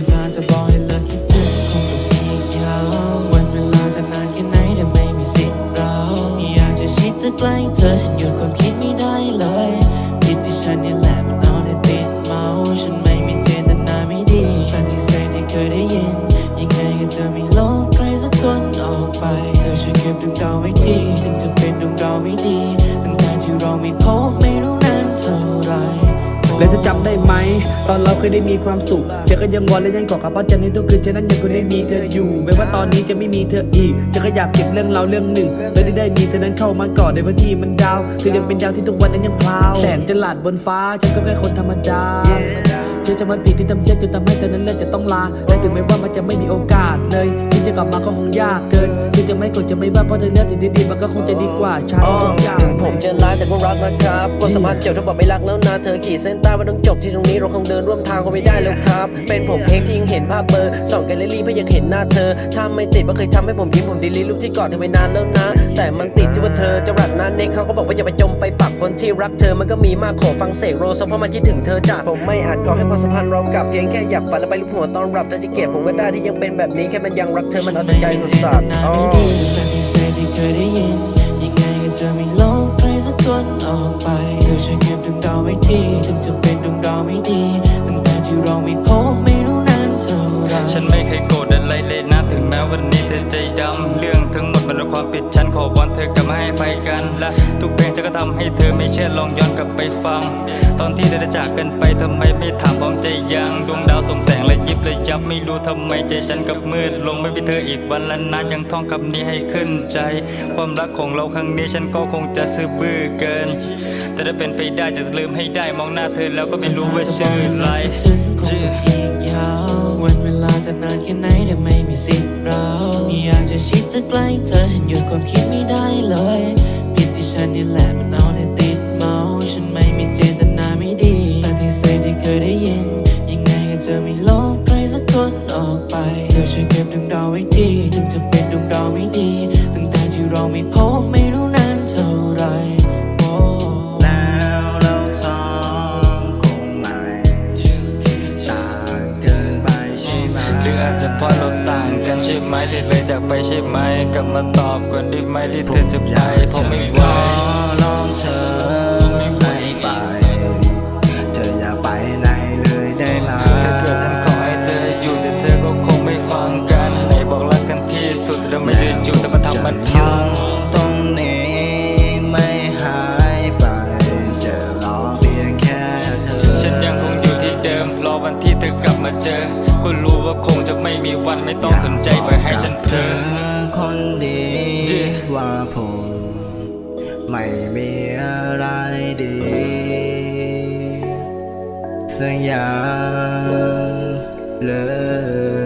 no time to ball, he lucky too. และเธอจำได้ไหม ตอนเราเคยได้มีความสุขเธอก็ยังวอนและยังกอดกับป้าจันในทุกคืนฉะนั้นยังคงได้มีเธออยู่แม้ว่าตอนนี้จะไม่มีเธออีกเธอก็อยากเก็บเรื่องเราวเรื่องหนึ่งและที่ได้มีเธอนั้นเข้ามากอดในวันที่มันดาวเธอยังเป็นดาวที่ทุกวันนั้นยังพลาวแสนจะหลาดบนฟ้าฉันก็แค่คนธรรมดาเธอจะมันผิดที่ทำเช่นจนทำให้เธอนั้นเลิกจะต้องลาและถึงแม้ว่ามันจะไม่มีโอกาสเลยที่จะกลับมาก็คงยากเกิน ไม่กดจะไม่ว่าเพราะเธอเลือกสิ่งดีๆมันก็คงจะดีกว่าฉันอ๋อทุกอย่างถึงผมจะร้ายแต่ก็รักนะครับก็สามารถเจ็บถ้าบอกไม่รักแล้วนะเธอขีดเส้นใต้ว่าต้องจบที่ตรงนี้เราคงเดินร่วมทางคงไม่ได้แล้วครับ เป็นผมเองที่ยังเห็นภาพเบลอร์ส่องแกลเลอรี่เพื่ออยากเห็นหน้าเธอถ้าไม่ติดว่าเคยทำให้ผมยิ้มผมดีลีรูปที่กอดเธอไปนานแล้วนะ แต่มันติดที่ว่าเธอจะรักนั้นเน็กเขาก็บอกว่าอย่าไปจมไปปักคนที่รักเธอมันก็มีมากขอฟังเสกโรสเพราะมันคิดถึงเธอจ้ะผมไม่อาจขอให้ความสัมพันธ์เรากลับเพียงแค่อยากฝันและไปลูกหัวตอนรับเธอจะเกลียดผมก็ได้ที่ยังเป็นแบบนี้แค่มันยังรักเธอมันเอาแต่ใจสัสๆอ๋อไม่ดีปฏิเสธที่เคยได้ยิน ยังไงก็จะไม่ลบใครสักคนออกไปเธอช่วย ฉันไม่เคยโกรธอะไรเลยนะถึงแม้วันนี้เธอใจดำ เรื่องทั้งหมดมันเป็นความผิดฉันขอวอนเธอกลับมาให้ไปกัน และทุกเพลงจะก็ทำให้เธอไม่เชื่อลองย้อนกลับไปฟัง ตอนที่เธอจากกันไปทำไมไม่ถามพร้อมใจยังดวงดาวส่งแสงและยิบเลยยับไม่รู้ทำไมใจฉันกับมืดลงไม่มีเธออีกวันละนานยังท่องคำนี้ให้ขึ้นใจ ความรักของเราครั้งนี้ฉันก็คงจะซื่อบื้อเกิน แต่ถ้าเป็นไปได้จะลืมให้ได้มองหน้าเธอแล้วก็ไม่รู้ว่าชื่ออะไร ค่ไหนแต่ไม่มีสิทธิ์เราอยากจะชิดจะใกล้เธอฉันหยุดความคิดไม่ได้เลยผิดที่ฉันนี่แหละมันเอาแต่ติดเมา ฉันไม่มีเจตนาไม่ดีปฏิเสธที่เคยได้ยิน ยังไงก็จะไม่ลบใครสักคนออกไป เธอช่วยเก็บดวงดาวไว้ทีถึงจะเป็นดวงดาวไม่ดี ตั้งแต่ที่เราไม่พบไม่รู้นานเท่า ใช่ไหมที่เลยจากไปใช่ไหมกลับมาตอบก่อนได้ไหมที่เธอจะไปเพราะไม่ไหวขอลองเธอไม่ไปเธออย่าไปไหนเลยได้ไหมถ้าเกิดฉันขอให้เธออยู่แต่เธอก็คงไม่ฟังกันไหนบอกรักกันที่สุดแต่ไม่ยืนอยู่แต่มาทำมันพังตรงนี้ไม่หายไปจะรอเพียงแค่เธอ ฉันยังคงอยู่ที่เดิมรอวันที่เธอกลับมาเจอ ก็รู้ว่าคงจะไม่มีวันไม่ต้องสนใจปล่อยให้ฉันเธเธออคนดี Yeah ว่าผมไม่มีอะไรดีสักอย่างเลย